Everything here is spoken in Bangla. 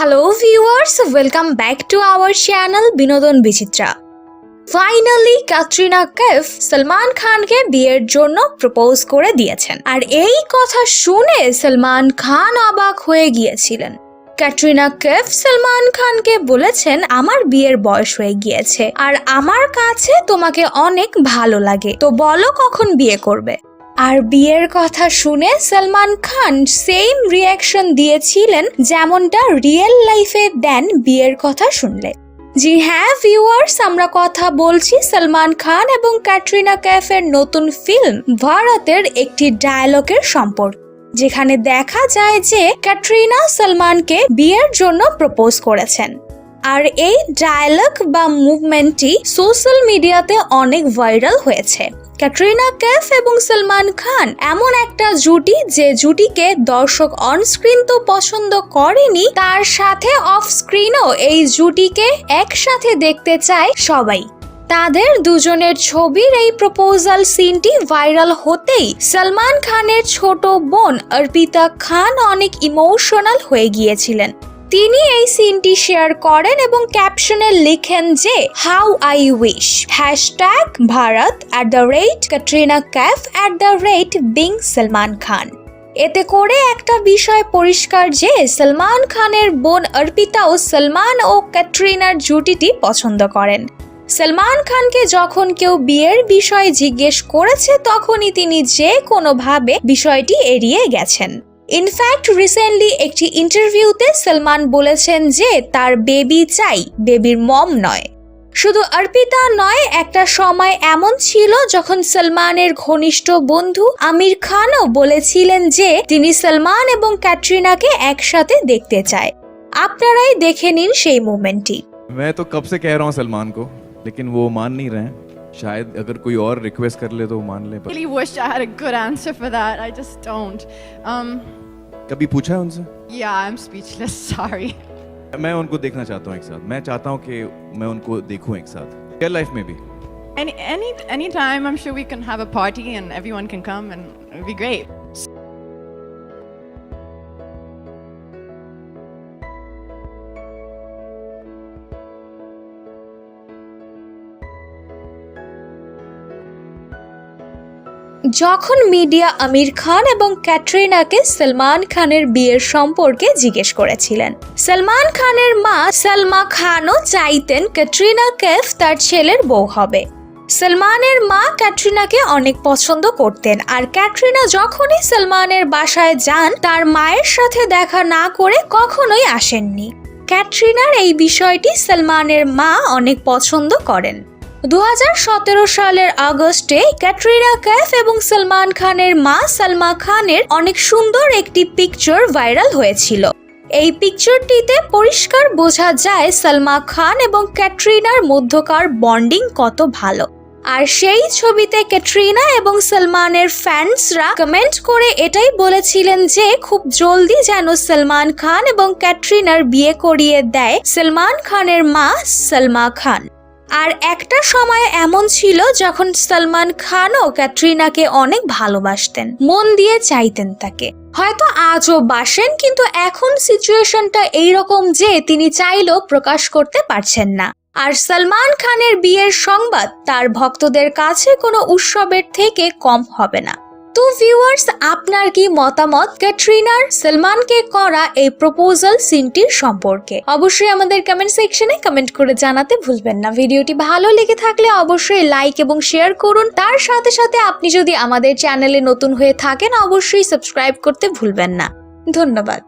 Hello viewers welcome back to our channel Binodon Bichitra finally Katrina Kaif Salman খানকে বিয়ের জন্য প্রপোজ করে দিয়েছেন। আর এই কথা শুনে সলমান খান অবাক হয়ে গিয়েছিলেন। ক্যাটরিনা কাইফ সলমান খানকে বলেছেন, আমার বিয়ের বয়স হয়ে গিয়েছে, আর আমার কাছে তোমাকে অনেক ভালো লাগে। তো বলো কখন বিয়ে করবে? আর বিয়ের কথা শুনে সলমান খান সেম রিয়াকশন দিয়েছিলেন যেমনটা রিয়েল লাইফে দেন বিয়ের কথা শুনলে। জি হ্যাঁ ভিউয়ার্স আমরা কথা বলছি সলমান খান এবং ক্যাটরিনা ক্যাফের নতুন ফিল্ম ভারতের একটি ডায়ালগের সম্পর্ক, যেখানে দেখা যায় যে ক্যাটরিনা সলমানকে বিয়ের জন্য প্রপোজ করেছেন। আর এই ডায়ালগ বা মুভমেন্টটি সোশ্যাল মিডিয়াতে অনেক ভাইরাল হয়েছে। ক্যাটরিনা ক্যাফ এবং সলমান খান এমন একটা জুটি যে জুটিকে দর্শক অন স্ক্রিন তো পছন্দ করেনি, তার সাথে অফ স্ক্রিনও এই জুটিকে একসাথে দেখতে চায় সবাই। তাদের দুজনের ছবির এই প্রপোজাল সিনটি ভাইরাল হতেই সলমান খানের ছোট বোন অর্পিতা খান অনেক ইমোশনাল হয়ে গিয়েছিলেন। তিনি এই সিনটি শেয়ার করেন এবং ক্যাপশনে লিখেন যে how I wish hashtag, Bharat at the rate Katrina Kaif at the rate being Salman Khan এতে করে একটা বিষয় পরিষ্কার যে, সলমান খানের বোন অর্পিতাও সলমান ও ক্যাটরিনার জুটিটি পছন্দ করেন। সলমান খানকে যখন কেউ বিয়ের বিষয়ে জিজ্ঞেস করেছে, তখনই তিনি যে কোনোভাবে বিষয়টি এড়িয়ে গেছেন। ইনফ্যাক্ট রিসেন্টলি একটি ইন্টারভিউতে সলমান বলেছেন যে তার বেবি চাই বেবির মম নয় শুধু অর্পিতা নয় একটা সময় এমন ছিল যখন সলমানের ঘনিষ্ঠ বন্ধু আমির খানও বলেছিলেন যে তিনি সলমান এবং ক্যাটরিনাকে একসাথে দেখতে চায় আপনারাই দেখে নিন সেই মুমেন্টটি मैं तो कब से कह रहा हूँ सलमान को लेकिन वो मान नहीं रहे हैं शायद अगर कोई और रिक्वेस्ट कर ले तो वो मान ले पर really wish I had a good answer for that. I just don't. Um, कभी पूछा है उनसे yeah, I'm speechless. Sorry. मैं उनको देखना चाहता हूँ एक साथ मैं चाहता हूँ कि मैं उनको देखूँ एक साथ रियल लाइफ में भी Any any any time, I'm sure we can have a party and everyone can come and it'd be great. যখন মিডিয়া আমির খান এবং ক্যাটরিনাকে সলমান খানের বিয়ের সম্পর্কে জিজ্ঞেস করেছিলেন। সলমান খানের মা সালমা খানও চাইতেন ক্যাটরিনা কেফ তার ছেলের বউ হবে। সলমানের মা ক্যাটরিনাকে অনেক পছন্দ করতেন আর ক্যাটরিনা যখনই সলমানের বাসায় যান, তার মায়ের সাথে দেখা না করে কখনোই আসেননি। ক্যাটরিনার এই বিষয়টি সলমানের মা অনেক পছন্দ করেন। দু হাজার সতেরো সালের আগস্টে ক্যাটরিনা ক্যাফ এবং সলমান খানের মা সালমা খানের অনেক সুন্দর একটি পিকচার ভাইরাল হয়েছিল। এই পিকচারটিতে পরিষ্কার বোঝা যায় সালমা খান এবং ক্যাটরিনার মধ্যকার বন্ডিং কত ভালো। আর সেই ছবিতে ক্যাটরিনা এবং সলমানের ফ্যান্সরা কমেন্ট করে এটাই বলেছিলেন যে, খুব জলদি যেন সলমান খান এবং ক্যাটরিনার বিয়ে করিয়ে দেয় সলমান খানের মা সলমা খান। আর একটা সময় এমন ছিল যখন সলমান খানও ক্যাটরিনাকে অনেক ভালোবাসতেন, মন দিয়ে চাইতেন তাকে। হয়তো আজও বাসেন, কিন্তু এখন সিচুয়েশনটা এইরকম যে তিনি চাইলেও প্রকাশ করতে পারছেন না। আর সলমান খানের বিয়ের সংবাদ তার ভক্তদের কাছে কোনো উৎসবের থেকে কম হবে না। তো ভিউয়ার্স আপনার কি মতামত? ক্যাটরিনার সলমানকে করা এই প্রপোজাল সিনটির সম্পর্কে? অবশ্যই আমাদের কমেন্ট সেকশনে কমেন্ট করে জানাতে ভুলবেন না। ভিডিওটি ভালো লেগে থাকলে অবশ্যই লাইক এবং শেয়ার করুন। তার সাথে সাথে আপনি যদি আমাদের চ্যানেলে নতুন হয়ে থাকেন, অবশ্যই সাবস্ক্রাইব করতে ভুলবেন না। ধন্যবাদ।